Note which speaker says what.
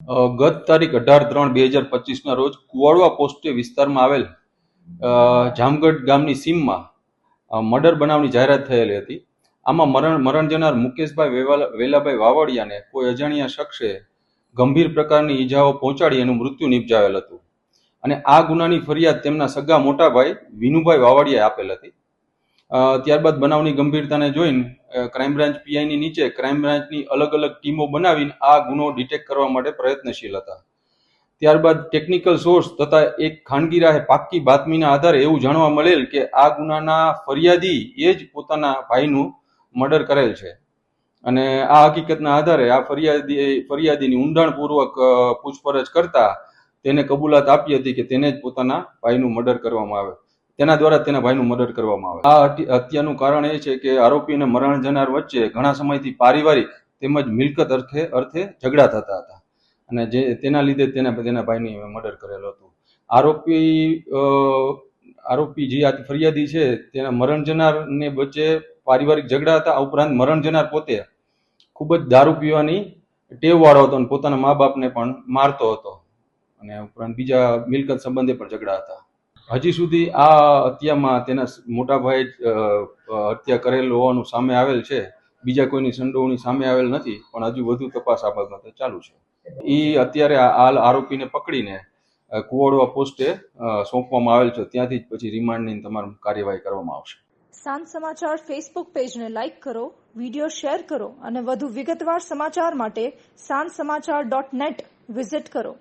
Speaker 1: ગત તારીખ અઢાર ત્રણ બે હજાર પચીસના રોજ કુવાડવા પોસ્ટે વિસ્તારમાં આવેલ જામગઢ ગામની સીમમાં મર્ડર બનાવની જાહેરાત થયેલી હતી. આમાં મરણ મરણ જનાર મુકેશભાઈ વેલાભાઈ વાવડિયાને કોઈ અજાણ્યા શખ્સે ગંભીર પ્રકારની ઈજાઓ પહોંચાડી એનું મૃત્યુ નિપજાવેલ હતું. અને આ ગુનાની ફરિયાદ તેમના સગા મોટા ભાઈ વિનુભાઈ વાવડિયાએ આપેલ હતી. ત્યારબાદ બનાવની ગંભીરતાને જોઈને ક્રાઇમ બ્રાન્ચ પીઆઈની નીચે ક્રાઇમ બ્રાન્ચની અલગ અલગ ટીમો બનાવીને આ ગુનો ડિટેક્ટ કરવા માટે પ્રયત્નશીલ હતા. ત્યારબાદ ટેકનિકલ સોર્સ તથા એક ખાનગી રાહે પાક્કી બાતમીના આધારે એવું જાણવા મળેલ કે આ ગુનાના ફરિયાદી એ જ પોતાના ભાઈનું મર્ડર કરેલ છે. અને આ હકીકતના આધારે આ ફરિયાદી, ફરિયાદીની ઊંડાણપૂર્વક પૂછપરછ કરતા તેને કબૂલાત આપી હતી કે તેને જ પોતાના ભાઈનું મર્ડર કરવામાં આવે. તેના દ્વારા તેના ભાઈનું મર્ડર કરવામાં આવે. આ હત્યાનું કારણ એ છે કે આરોપી અને મરણ જનાર વચ્ચે ઘણા સમયથી પારિવારિક તેમજ મિલકત અર્થે અર્થે ઝઘડા થતા હતા. અને જે તેના લીધે તેને તેના ભાઈની મર્ડર કરેલો હતો. આરોપી આરોપી જે આ ફરિયાદી છે, તેના મરણ જનારને વચ્ચે પારિવારિક ઝઘડા હતા. આ ઉપરાંત મરણ જનાર પોતે ખૂબ જ દારૂ પીવાની ટેવવાળો હતો અને પોતાના મા બાપને પણ મારતો હતો. અને ઉપરાંત બીજા મિલકત સંબંધે પણ ઝઘડા હતા. હજી સુધી આ હત્યામાં તેના મોટા ભાઈ હત્યા કરેલ હોવાનું સામે આવેલ છે. બીજા કોઈની સંડોવણી સામે આવેલ નથી, પણ હજુ વધુ તપાસ આ બાબતે ચાલુ છે. એ અત્યારે હાલ આરોપીને પકડીને કુવાડવા પોસ્ટે સોંપવામાં આવેલ છે. ત્યાંથી જ પછી રિમાન્ડની તમામ કાર્યવાહી કરવામાં આવશે.
Speaker 2: સાંજ સમાચાર ફેસબુક પેજને લાઇક કરો વિડિયો શેર કરો અને વધુ વિગતવાર સમાચાર માટે સાંજ સમાચાર ડોટ નેટ વિઝિટ કરો.